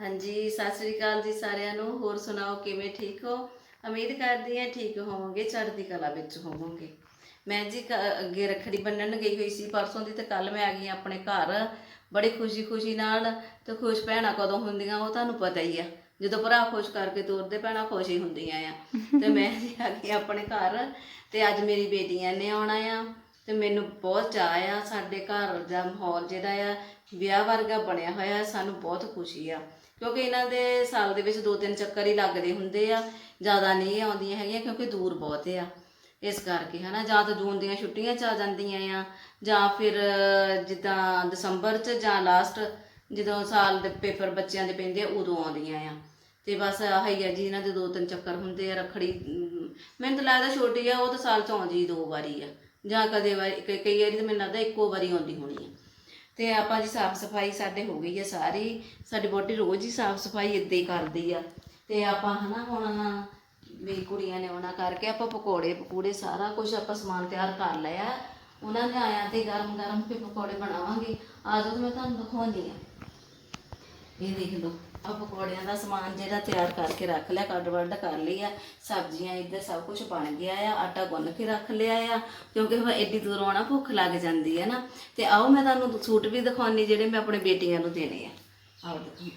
ਹਾਂਜੀ, ਸਤਿ ਸ੍ਰੀ ਅਕਾਲ ਜੀ ਸਾਰਿਆਂ ਨੂੰ। ਹੋਰ ਸੁਣਾਓ, ਕਿਵੇਂ ਠੀਕ ਹੋ? ਉਮੀਦ ਕਰਦੀ ਹਾਂ ਠੀਕ ਹੋਵੋਗੇ, ਚੜ੍ਹਦੀ ਕਲਾ ਵਿੱਚ ਹੋਵੋਗੇ। ਮੈਂ ਜੀ ਕ- ਅੱਗੇ ਰੱਖੜੀ ਬੰਨਣ ਗਈ ਹੋਈ ਸੀ, ਪਰਸੋਂ ਦੀ ਤੇ ਕੱਲ ਮੈਂ ਆ ਗਈ ਹਾਂ ਆਪਣੇ ਘਰ। ਬੜੀ ਖੁਸ਼ੀ-ਖੁਸ਼ੀ ਨਾਲ ਤੇ ਖੁਸ਼ ਭੈਣਾਂ ਕਦੋਂ ਹੁੰਦੀਆਂ ਉਹ ਤੁਹਾਨੂੰ ਪਤਾ ਹੀ ਆ। ਜਦੋਂ ਭਰਾ ਖੁਸ਼ ਕਰਕੇ ਤੋਰਦੇ, ਭੈਣਾਂ ਖੁਸ਼ ਹੀ ਹੁੰਦੀਆਂ ਆ। ਤੇ ਮੈਂ ਜੀ ਆ ਗਈ ਆਪਣੇ ਘਰ ਤੇ ਅੱਜ ਮੇਰੀ ਬੇਟੀਆਂ ਨੇ ਆਉਣਾ ਆ। ਅਤੇ ਮੈਨੂੰ ਬਹੁਤ ਚਾਅ ਆ ਸਾਡੇ ਘਰ ਦਾ ਮਾਹੌਲ ਜਿਹੜਾ ਆ, ਵਿਆਹ ਵਰਗਾ ਬਣਿਆ ਹੋਇਆ ਸਾਨੂੰ ਬਹੁਤ ਖੁਸ਼ੀ ਆ। ਕਿਉਂਕਿ ਇਹਨਾਂ ਦੇ ਸਾਲ ਦੇ ਵਿੱਚ ਦੋ ਤਿੰਨ ਚੱਕਰ ਹੀ ਲੱਗਦੇ ਹੁੰਦੇ ਆ, ਜ਼ਿਆਦਾ ਨਹੀਂ ਆਉਂਦੀਆਂ ਹੈਗੀਆਂ ਕਿਉਂਕਿ ਦੂਰ ਬਹੁਤ ਆ। ਇਸ ਕਰਕੇ ਹਨਾ, ਜਾਂ ਤਾਂ ਜੂਨ ਦੀਆਂ ਛੁੱਟੀਆਂ ਚ ਆ ਜਾਂਦੀਆਂ ਆ, ਜਾਂ ਫਿਰ ਜਿੱਦਾਂ ਦਸੰਬਰ ਚ ਜਾਂ ਲਾਸਟ ਜਦੋਂ ਸਾਲ ਦੇ ਪੇਪਰ ਬੱਚਿਆਂ ਦੇ ਪੈਂਦੇ ਆ, ਉਦੋਂ ਆਉਂਦੀਆਂ ਆ। ਤੇ ਬਸ ਆਹੀ ਆ ਜੀ, ਇਹਨਾਂ ਦੇ ਦੋ ਤਿੰਨ ਚੱਕਰ ਹੁੰਦੇ ਆ, ਰੱਖੜੀ ਮੈਨੂੰ ਤਾਂ ਲੱਗਦਾ ਛੋਟੀ ਆ, ਉਹ ਤਾਂ ਸਾਲ ਚ ਆਉਂਦੀ ਦੋ ਵਾਰੀ ਆ। ਜਾਂ ਕਦੇ ਵਾਰੀ ਕਈ ਕਈ ਵਾਰੀ ਤਾਂ ਮੈਨੂੰ ਲੱਗਦਾ ਇੱਕੋ ਵਾਰੀ ਆਉਂਦੀ ਹੋਣੀ ਆ। ਤੇ ਆਪਾਂ ਜੀ ਸਾਫ਼ ਸਫ਼ਾਈ ਸਾਡੇ ਹੋ ਗਈ ਆ ਸਾਰੀ, ਸਾਡੀ ਬੋਟੀ ਰੋਜ਼ ਹੀ ਸਾਫ਼ ਸਫ਼ਾਈ ਇੱਦਾਂ ਹੀ ਕਰਦੀ ਆ। ਤੇ ਆਪਾਂ ਹਨਾ ਹੁਣ ਵੀ ਕੁੜੀਆਂ ਨੇ ਆਉਣਾ ਕਰਕੇ ਆਪਾਂ ਪਕੌੜੇ, ਪਕੂੜੇ ਸਾਰਾ ਕੁਝ ਆਪਾਂ ਸਮਾਨ ਤਿਆਰ ਕਰ ਲਿਆ। ਉਹਨਾਂ ਨੇ ਆਇਆ ਤੇ ਗਰਮ ਗਰਮ ਫਿਰ ਪਕੌੜੇ ਬਣਾਵਾਂਗੇ। ਆ ਜਾਓ ਤੇ ਮੈਂ ਤੁਹਾਨੂੰ ਦਿਖਾਉਂਦੀ ਆ। ਇਹ ਦੇਖ ਲਓ। ਆ ਪਕੌੜਿਆਂ ਦਾ ਸਮਾਨ ਜਿਹੜਾ ਤਿਆਰ ਕਰਕੇ ਰੱਖ ਲਿਆ, ਕੱਢ ਵੱਢ ਕਰ ਲਈ ਆ, ਸਬਜ਼ੀਆਂ ਇੱਧਰ ਸਭ ਕੁਝ ਬਣ ਗਿਆ ਆ, ਆਟਾ ਗੁੰਨ ਕੇ ਰੱਖ ਲਿਆ ਆ, ਕਿਉਂਕਿ ਹੁਣ ਐਡੀ ਦੂਰ ਆਉਣਾ ਭੁੱਖ ਲੱਗ ਜਾਂਦੀ ਹੈ ਨਾ। ਤੇ ਆਓ ਮੈਂ ਤੁਹਾਨੂੰ ਸੂਟ ਵੀ ਦਿਖਾਉਣੀ ਜਿਹੜੇ ਮੈਂ ਆਪਣੇ ਬੇਟੀਆਂ ਨੂੰ ਦੇਣੇ ਆ। ਆਓ ਦੇਖੋ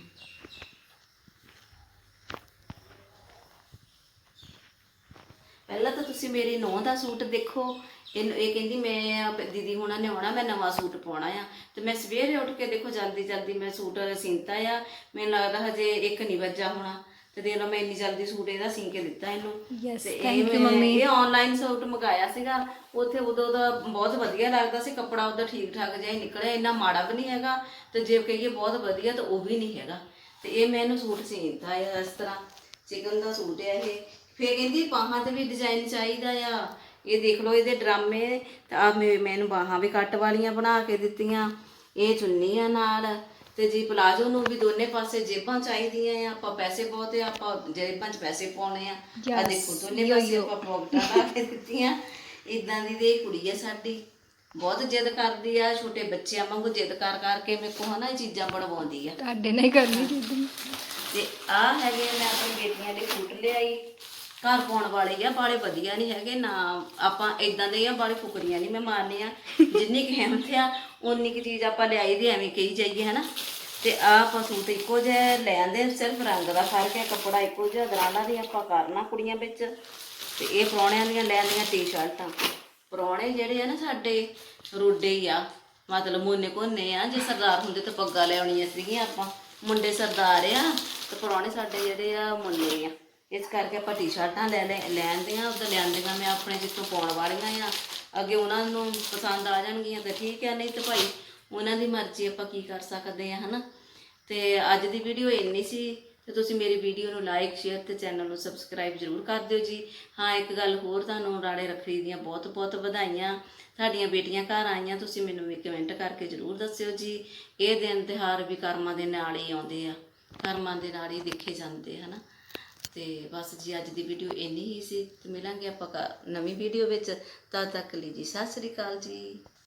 ਪਹਿਲਾਂ ਤਾਂ ਤੁਸੀਂ ਮੇਰੀ ਨੂੰਹ ਦਾ ਸੂਟ ਦੇਖੋ। ਇਹਨੂੰ ਇਹ ਕਹਿੰਦੀ ਮੈਂ ਦੀਦੀ ਹੁਣਾਂ ਨੇ ਆਉਣਾ ਮੈਂ ਨਵਾਂ ਸੂਟ ਪਾਉਣਾ ਆ। ਤੇ ਮੈਂ ਸਵੇਰੇ ਉੱਠ ਕੇ ਦੇਖੋ ਜਲਦੀ ਜਲਦੀ ਮੈਂ ਸੂਟ ਸੀਂਤਾ ਆ। ਮੈਨੂੰ ਲੱਗਦਾ ਹਜੇ ਇੱਕ ਨਹੀਂ ਵੱਜਾ ਹੋਣਾ। ਤੇ ਦੇ ਲਓ ਮੈਂ ਇੰਨੀ ਜਲਦੀ ਸੂਟ ਇਹਦਾ ਸੀ ਕੇ ਦਿੱਤਾ ਇਹਨੂੰ। ਤੇ ਮੈਂ- ਮੰਮੀ। ਇਹ ਆਨਲਾਈਨ ਸੂਟ ਮੰਗਾਇਆ ਸੀਗਾ। ਉੱਥੇ ਉਦੋਂ ਦਾ ਬਹੁਤ ਵਧੀਆ ਲੱਗਦਾ ਸੀ। ਕੱਪੜਾ ਉਹਦਾ ਠੀਕ ਠਾਕ ਜਿਹਾ ਹੀ ਨਿਕਲਿਆ ਇੰਨਾ ਮਾੜਾ ਵੀ ਨਹੀਂ ਹੈਗਾ। ਤੇ ਜੇ ਕਹੀਏ ਬਹੁਤ ਵਧੀਆ ਤਾਂ ਉਹ ਵੀ ਨਹੀਂ ਹੈਗਾ। ਤੇ ਇਹ ਮੈਂ ਇਹਨੂੰ ਸੂਟ ਸੀਤਾ ਆ ਇਸ ਤਰ੍ਹਾਂ। ਚਿਕਨ ਦਾ ਸੂਟ ਹੈ ਇਹ। ਫੇਰ ਕਹਿੰਦੀ ਬਾਹਾਂ ਤੇ ਵੀ ਡਿਜ਼ਾਈਨ ਚਾਹੀਦਾ ਆ। ਇਹ ਦੇਖ ਲਓ ਇਹਦੇ ਡਰਾਮੇ ਤੇ ਆ ਮੈਨੂੰ ਬਾਹਾਂ ਵੀ ਕੱਟ ਵਾਲੀਆਂ ਬਣਾ ਕੇ ਦਿੱਤੀਆਂ। ਇਹ ਚੁੰਨੀਆਂ ਨਾਲ। ਤੇ ਜੀ ਪਲਾਜੋ ਨੂੰ ਵੀ ਦੋਨੇ ਪਾਸੇ ਜੇਬਾਂ ਚਾਹੀਦੀਆਂ ਆ। ਆਪਾਂ ਪੈਸੇ ਬਹੁਤ ਆ ਆਪਾਂ ਜੇਬਾਂ 'ਚ ਪੈਸੇ ਪਾਉਣੇ ਆ। ਆ ਦੇਖੋ ਦੋਨੇ ਪਾਸੇ ਆਪਾਂ ਪੌਕਟਾਂ ਲਾ ਕੇ ਦਿੱਤੀਆਂ। ਇਦਾਂ ਦੀ ਇਹ ਕੁੜੀ ਆ ਸਾਡੀ। ਬਹੁਤ ਜਿੱਦ ਕਰਦੀ ਆ ਛੋਟੇ ਬੱਚਿਆਂ ਵਾਂਗੂ ਜਿੱਦ ਕਰ ਕਰਕੇ ਮੇਰੇ ਕੋਲ ਹਨਾ ਇਹ ਚੀਜ਼ਾਂ ਬਣਵਾਉਂਦੀ ਆ। ਤੁਹਾਡੇ ਨਹੀਂ ਕਰਨੀ ਤੇ ਆ ਹੈਗੇ ਮੈਂ ਆਪਣੀ ਬੇਟੀਆਂ ਦੇ ਸੂਟ ਲਿਆਈ। ਘਰ ਪਾਉਣ ਵਾਲੇ ਆ ਬਾਲੇ ਵਧੀਆ ਨਹੀਂ ਹੈਗੇ ਨਾ ਆਪਾਂ ਇਦਾਂ ਦੇ ਆ ਬਾਲੇ ਫੁਕਰੀਆਂ ਨਹੀਂ ਮੈਂ ਮਾਰਨੀ ਆ। ਜਿੰਨੀ ਕੁ ਹਿੰਮਤ ਆ ਉਨੀ ਕੁ ਚੀਜ਼ ਆਪਾਂ ਲਿਆਈ ਦੀ ਐਵੇਂ ਕਹੀ ਜਾਈਏ ਹਨਾ। ਤੇ ਆ ਆਪਾਂ ਸੂਟ ਇੱਕੋ ਜਿਹਾ ਲੈ ਆਂਦੇ ਸਿਰਫ ਰੰਗ ਦਾ ਫ਼ਰਕ ਹੈ ਕੱਪੜਾ ਇੱਕੋ ਜਿਹਾ ਦਰਾਣਾ ਦੀ ਆਪਾਂ ਕਰਨਾ ਕੁੜੀਆਂ ਵਿੱਚ। ਤੇ ਇਹ ਪ੍ਰਾਹੁਣਿਆਂ ਦੀਆਂ ਲੈ ਆਂਦੀਆਂ ਟੀ-ਸ਼ਰਟਾਂ ਪ੍ਰਾਹੁਣੇ ਜਿਹੜੇ ਆ ਨਾ ਸਾਡੇ ਰੋਡੇ ਹੀ ਆ, ਮਤਲਬ ਮੋਨੇ ਕੋਨੇ ਆ, ਜੇ ਸਰਦਾਰ ਹੁੰਦੇ ਤਾਂ ਪੱਗਾਂ ਲਿਆਉਣੀਆਂ ਸੀਗੀਆਂ ਆਪਾਂ। ਮੁੰਡੇ ਸਰਦਾਰ ਆ ਤੇ ਪ੍ਰਾਹੁਣੇ ਸਾਡੇ ਜਿਹੜੇ ਆ ਮੁੰਨੇ ਆ। ਇਸ ਕਰਕੇ ਆਪਾਂ ਟੀ-ਸ਼ਰਟਾਂ ਲੈ ਲੈ ਲੈਂਦੀਆਂ ਉਧਰ ਲੈਂਦੀਆਂ ਮੈਂ ਆਪਣੇ ਜਿੱਥੋਂ ਪਾਉਣ ਵਾਲੀਆਂ ਆ। ਅੱਗੇ ਉਹਨਾਂ ਨੂੰ ਪਸੰਦ ਆ ਜਾਣਗੀਆਂ ਤਾਂ ਠੀਕ ਆ, ਨਹੀਂ ਤਾਂ ਭਾਈ ਉਹਨਾਂ ਦੀ ਮਰਜ਼ੀ ਆਪਾਂ ਕੀ ਕਰ ਸਕਦੇ ਆ, ਹਨਾ? ਤੇ ਅੱਜ ਦੀ ਵੀਡੀਓ ਇੰਨੀ ਸੀ ਤੇ ਤੁਸੀਂ ਮੇਰੀ ਵੀਡੀਓ ਨੂੰ ਲਾਈਕ ਸ਼ੇਅਰ ਤੇ ਚੈਨਲ ਨੂੰ ਸਬਸਕ੍ਰਾਈਬ ਜ਼ਰੂਰ ਕਰ ਦਿਓ ਜੀ। ਹਾਂ, ਇੱਕ ਗੱਲ ਹੋਰ ਤੁਹਾਨੂੰ ਰਾੜੇ ਰੱਖੜੀ ਦੀਆਂ ਬਹੁਤ ਬਹੁਤ ਵਧਾਈਆਂ। ਤੁਹਾਡੀਆਂ ਬੇਟੀਆਂ ਘਰ ਆਈਆਂ, ਤੁਸੀਂ ਮੈਨੂੰ ਵੀ ਕਮੈਂਟ ਕਰਕੇ ਜ਼ਰੂਰ ਦੱਸਿਓ ਜੀ। ਇਹ ਦਿਨ ਤਿਉਹਾਰ ਵੀ ਕਰਮਾਂ ਦੇ ਨਾਲ ਹੀ ਆਉਂਦੇ ਆ। ਕਰਮਾਂ ਦੇ ਨਾਲ ਹੀ ਦੇਖੇ ਜਾਂਦੇ, ਹਨਾ? ਤੇ ਬਸ ਜੀ, ਅੱਜ ਦੀ ਵੀਡੀਓ ਇੰਨੀ ਹੀ ਸੀ। ਤੇ ਮਿਲਾਂਗੇ ਆਪਾਂ ਕ- ਨਵੀਂ ਵੀਡੀਓ ਵਿੱਚ। ਤਦ ਤੱਕ ਲਈ ਜੀ, ਸਤਿ ਸ੍ਰੀ ਅਕਾਲ ਜੀ।